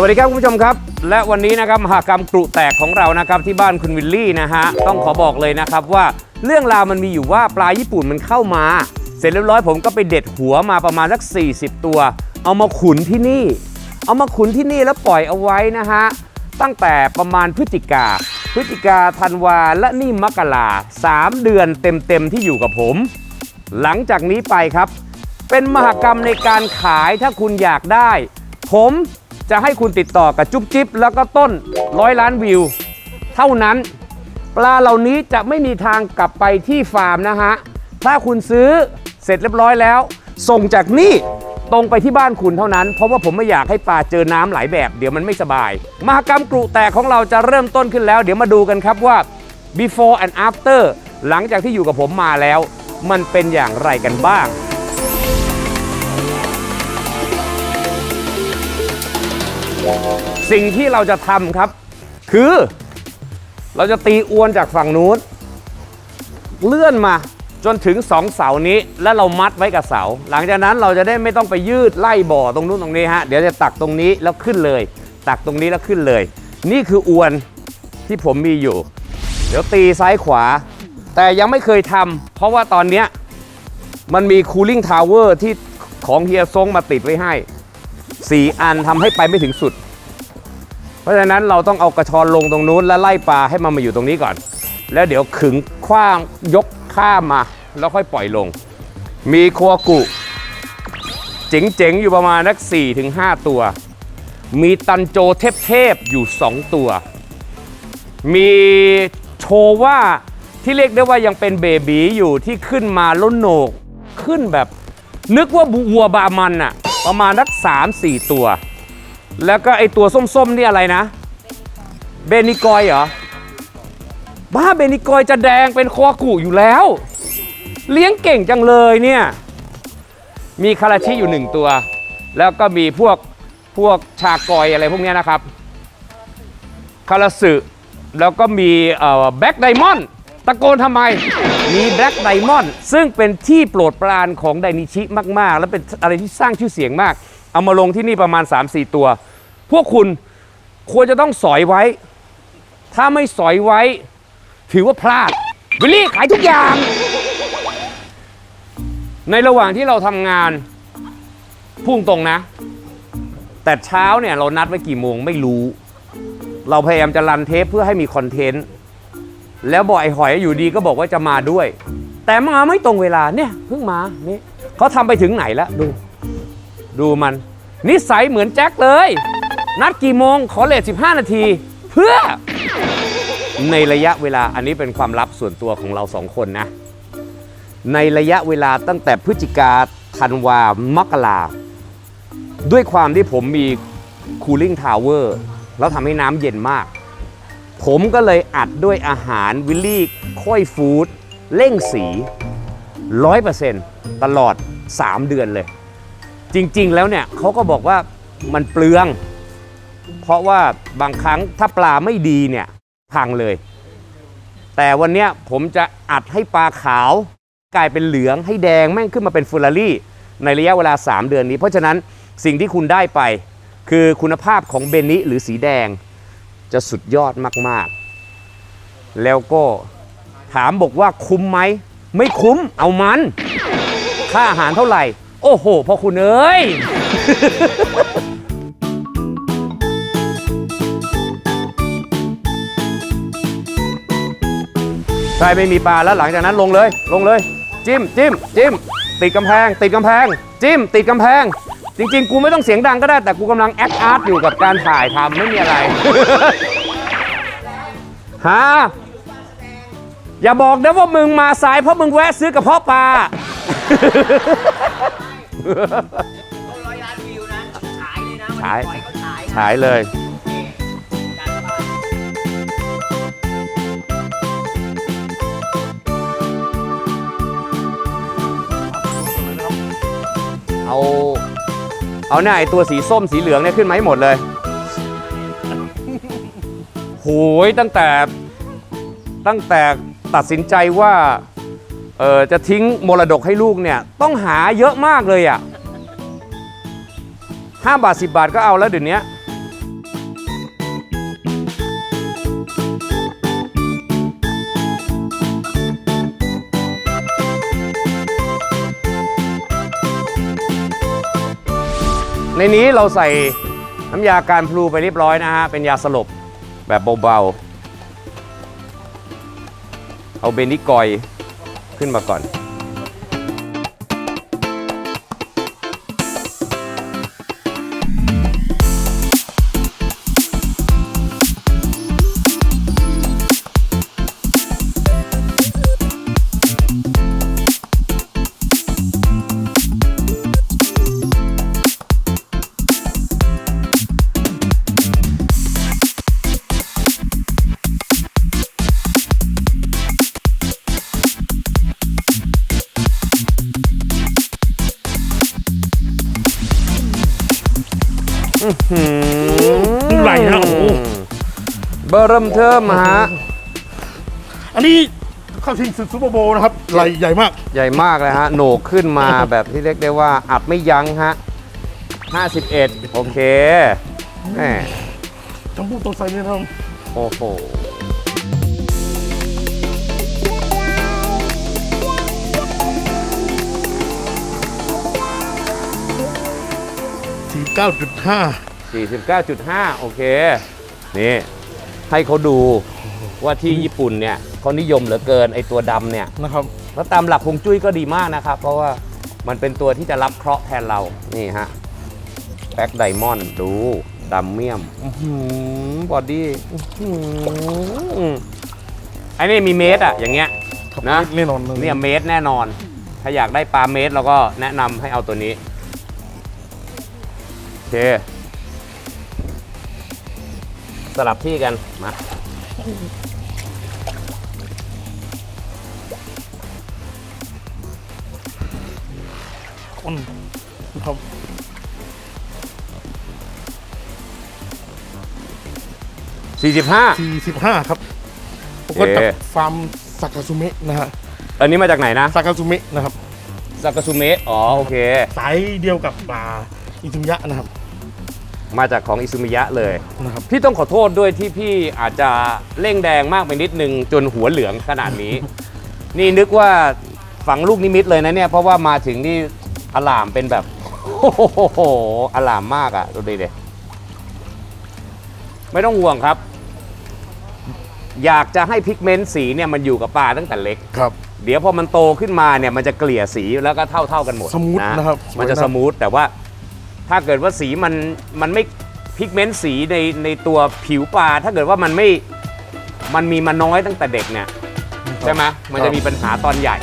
สวัสดีครับคุณผู้ชมครับ และวันนี้นะครับมหากรรมกรุแตกของเรานะครับที่บ้านคุณวิลลี่นะฮะต้องขอบอกเลยนะครับว่าเรื่องราวมันมีอยู่ว่าปลาญี่ปุ่นมันเข้ามา เสร็จเรียบร้อยผมก็ไปเด็ดหัวมาประมาณสัก 40 ตัว เอามาขุนที่นี่ เอามาขุนที่นี่แล้วปล่อยเอาไว้นะฮะตั้งแต่ประมาณพฤศจิกาพฤศจิกาธันวาและนี่มกราสามเดือนเต็มๆที่อยู่กับผม หลังจากนี้ไปครับ เป็นมหกรรมในการขายถ้าคุณอยากได้ ผม จะให้คุณติดต่อกับจุ๊บจิ๊บแล้วก็ต้นร้อยล้านวิว เท่านั้น ปลาเหล่านี้จะไม่มีทางกลับไปที่ฟาร์มนะฮะ ถ้าคุณซื้อเสร็จเรียบร้อยแล้ว ส่งจากนี่ตรงไปที่บ้านคุณเท่านั้น เพราะว่าผมไม่อยากให้ปลาเจอน้ำหลายแบบ เดี๋ยวมันไม่สบาย มหกรรมกรุแตกของเราจะเริ่มต้นขึ้นแล้ว เดี๋ยวมาดูกันครับว่า before and after หลังจากที่อยู่กับผมมาแล้ว มันเป็นอย่างไรกันบ้าง สิ่งที่เราจะทำครับ คือ เราจะตีอวนจากฝั่งนู้นเลื่อนมาจนถึงสองเสานี้แล้วเรามัดไว้กับเสา หลังจากนั้นเราจะได้ไม่ต้องไปยืดไล่บ่อตรงนู้นตรงนี้ฮะเดี๋ยวจะตักตรงนี้แล้วขึ้นเลย ตักตรงนี้แล้วขึ้นเลย นี่คืออวนที่ผมมีอยู่ เดี๋ยวตีซ้ายขวา แต่ยังไม่เคยทำเพราะว่าตอนเนี้ยมันมีคูลิ่งทาวเวอร์ที่ของเฮียซงมาติดไว้ให้ 4 อันทำให้ไปไม่ถึงสุด ราะฉะนั้นเราต้องเอากระชอนลงตรงนู้นแล้วไล่ปลาให้มันมาอยู่ตรงนี้ก่อน แล้วเดี๋ยวขึงคว้างยกข้ามมา แล้วค่อยปล่อยลง มีโคอากุ เจ๋งๆ อยู่ประมาณนัก4ถึง5ตัว มีตันโจเทพๆอยู่ 2 ตัว มีโชว่าที่เรียกได้ว่ายังเป็นเบบีอยู่ที่ขึ้นมาล้นโหนก ขึ้นแบบ นึกว่าวัวบามันอะประมาณนัก3 4 ตัว แล้วก็ไอตัวส้มๆนี่อะไรนะ เบนิกอยเหรอ บ้าเบนิกอยจะแดงเป็นคอกุอยู่แล้ว เลี้ยงเก่งจังเลยเนี่ย มีคาราชิอยู่หนึ่งตัว แล้วก็มีพวกพวกชากอยอะไรพวกนี้นะครับ คาราสึแล้วก็มีแบ็กไดมอนด์ตะโกนทำไม มีแบ็กไดมอนด์ซึ่งเป็นที่โปรดปรานของไดนิชิมาก ๆ และเป็นอะไรที่สร้างชื่อเสียงมาก เอามาลงที่นี่ประมาณ 3-4 ตัว พวกคุณควรจะต้องสอยไว้ ถ้าไม่สอยไว้ ถือว่าพลาดวิลลี่ขายทุกอย่าง ในระหว่างที่เราทำงานพุ่งตรงนะ แต่เช้าเนี่ยเรานัดไว้กี่โมงไม่รู้ เราพยายามจะรันเทปเพื่อให้มีคอนเทนต์ แล้วบอยหอยอยู่ดีก็บอกว่าจะมาด้วย แต่มาไม่ตรงเวลาเนี่ยเพิ่งมานี่เขาทำไปถึงไหนแล้วดู ดูมัน นิสัยเหมือนแจ็คเลย นัดกี่โมงขอเลท15 นาที เพื่อ ในระยะเวลาอันนี้เป็นความลับส่วนตัวของเราสองคนนะ ในระยะเวลาตั้งแต่พฤศจิกาธันวามกราด้วยความที่ผมมีคูลิ่งทาวเวอร์แล้วทำให้น้ำเย็นมาก ผมก็เลยอัดด้วยอาหารวิลลี่ค่อยฟู้ดเร่งสี 100%ตลอด 3 เดือนเลย จริง ๆ แล้วเนี่ยเขาก็บอกว่ามันเปลือง เพราะว่าบางครั้งถ้าปลาไม่ดีเนี่ยพังเลย แต่วันนี้ผมจะอัดให้ปลาขาว กลายเป็นเหลืองให้แดงแม่งขึ้นมาเป็นฟอร์รารี่ ในระยะเวลา 3 เดือนนี้ เพราะฉะนั้นสิ่งที่คุณได้ไป คือคุณภาพของเบนิหรือสีแดง จะสุดยอดมากๆ แล้วก็ถามบอกว่าคุ้มไหม ไม่คุ้มเอามัน ค่าอาหารเท่าไหร่ โอ้โหพ่อคุณเอ้ย ใช่ไม่มีปลาแล้วหลังจากนั้นลงเลย ลงเลย จิ้มจิ้มจิ้มติดกำแพง ติดกำแพง จิ้ม ติดกำแพง จริง ๆ กูไม่ต้องเสียงดังก็ได้แต่กูกำลังแอคอาร์ตอยู่กับการถ่ายทำไม่มีอะไร ฮะอย่าบอกนะว่ามึงมาสายเพราะมึงแวะซื้อกระเพาะปลา ร้อยล้านวิวนะฉายเลยนะฉายวันนี้ปล่อเขาฉายฉายเลยจัดไปเอา เอาหน้าไอตัวสีส้มสีเหลืองเนี่ยขึ้นมาให้หมดเลย โหยตั้งแต่ตั้งแต่ตัดสินใจว่า เออจะทิ้งมรดกให้ลูกเนี่ยต้องหาเยอะมากเลยอะ่ะห้าบาทสิบาทก็เอาแล้วเดี๋ยวนี้ในนี้เราใส่น้ำยาการพลูไปเรียบร้อยนะฮะ เป็นยาสลบแบบเบาๆ เอาเบนิกอย ขึ้นมาก่อน อร์เริ่มเทิมฮะ อันนี้เข้าชิงศึกซูเปอร์โบว์นะครับไหลใหญ่มาก ใหญ่มากเลยฮะ โหนกขึ้นมาแบบที่เรียกได้ว่าอัดไม่ยั้งฮะ 51 โอเคแหมทั้งพูดตัวไซเนี่ยนะครับโอ้โหสี่เก้าจุดห้า49.5 โอเค นี่ ให้เขาดูว่าที่ญี่ปุ่นเนี่ยเขานิยมเหลือเกินไอตัวดำเนี่ยนะครับแล้วตามหลักฮวงจุ้ยก็ดีมากนะครับ เพราะว่ามันเป็นตัวที่จะรับเคราะห์แทนเรานี่ฮะแบ็คไดมอนด์ดูดำเมี่ยมบอดี้ไอ้นี่มีเมตรอะอย่างเงี้ยครับนะแน่นอนลเนี่ยเมตรแน่นอน ถ้าอยากได้ปลาเมตรเราก็แนะนำให้เอาตัวนี้โอเค สลับที่กัน มาคนนะครับ45สี่สิบห้าครับผมก็โอเคจากฟาร์มซากาซุเมะนะฮะอันนี้มาจากไหนนะซากาซุเมะนะครับ ซากาซูเมะ อ๋อ โอเค สายเดียวกับปลาอิซุมิยะนะครับ มาจากของอิซุมิยะเลยนะครับ พี่ต้องขอโทษด้วยที่พี่อาจจะเร่งแดงมากไปนิดนึง จนหัวเหลืองขนาดนี้ นี่นึกว่าฝังลูกนิมิตเลยนะเนี่ย เพราะว่ามาถึงนี่อลามเป็นแบบโอ้โหอลามมากอะ่ะดูดิเดไม่ต้องห่วงครับ อยากจะให้พิกเมนต์สีเนี่ยมันอยู่กับปลาตั้งแต่เล็ก ครับ เดี๋ยวพอมันโตขึ้นมาเนี่ยมันจะเกลี่ยสีแล้วก็เท่าเท่าๆกันหมดสมูทนะครับสวยมันจะนะสมูทแต่ว่า ถ้าเกิดว่าสีมันมันไม่พิกเมนต์สีในในตัวผิวปลา ถ้าเกิดว่ามันไม่มันมีมาน้อยตั้งแต่เด็กเนี่ยใช่ไหมมันจะมีปัญหาตอนใหญ่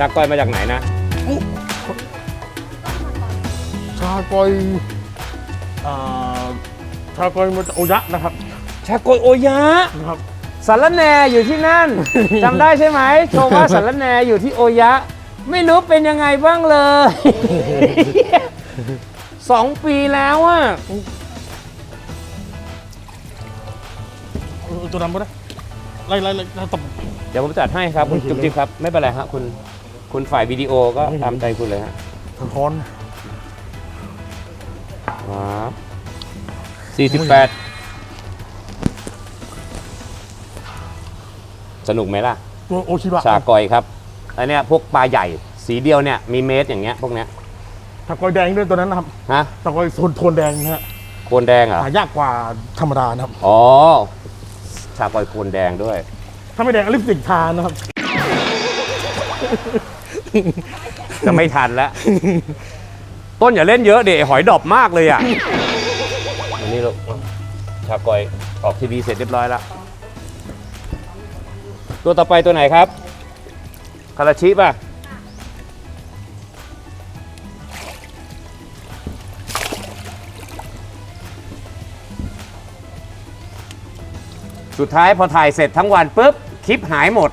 จากก้อยมาจากไหนนะชากอยอ่าชากอยมาจากโอยะนะครับชาโกยโอยะนะครับ สารแหนอยู่ที่นั่น จำได้ใช่ไหมโชว์ว่าสารแหนอยู่ที่โอยะ ไม่รู้เป็นยังไงบ้างเลย สองปีแล้วอะเออตัวนั้นปะนะไล่ไล่ไล่ไล่ตบ เดี๋ยวผมจัดให้ครับคุณไม่เห็นจุ๊บจิ๊บครับ ไม่เป็นไรครับคุณ คุณฝ่ายวิดีโอก็ไม่เห็นตามใจคุณเลยฮะสะท้อนครับสี่สิบแปดสนุกไหมล่ะ ตัวโอชิบะชากอยครับอันเนี้ยพวกปลาใหญ่สีเดียวเนี่ยมีเมตรอย่างเงี้ยพวกเนี้ยชากอยแดงด้วยตัวนั้นนะครับฮะชากอยโซนโทนแดงนะฮะโคนแดงเหรอหายากกว่าธรรมดานะครับ อ๋อชากอยโคนแดงด้วย ถ้าไม่แดงอลิปสติกทานนะครับ จะไม่ทันแล้ว ต้นอย่าเล่นเยอะเดี๋ยวหอยดอบมากเลยอะอันนี้ลูกชากอยออกทีวีเสร็จเรียบร้อยแล้ว ตัวต่อไปตัวไหนครับ คาราชิป่ะ สุดท้ายพอถ่ายเสร็จทั้งวันปุ๊บ คลิปหายหมด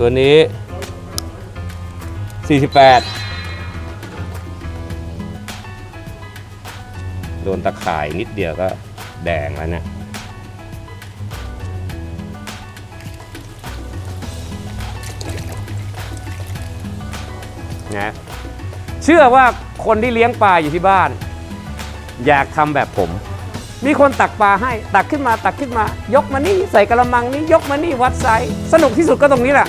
ตัวนี้ 48 โดนตะข่ายนิดเดียวก็แดงแล้วเนี่ยนะเชื่อว่าคนที่เลี้ยงปลาอยู่ที่บ้าน อยากทำแบบผม มีคนตักปลาให้ตักขึ้นมาตักขึ้นมา ยกมานี่ใส่กระมังนี้ยกมานี่วัดไซส์สนุกที่สุดก็ตรงนี้แหละ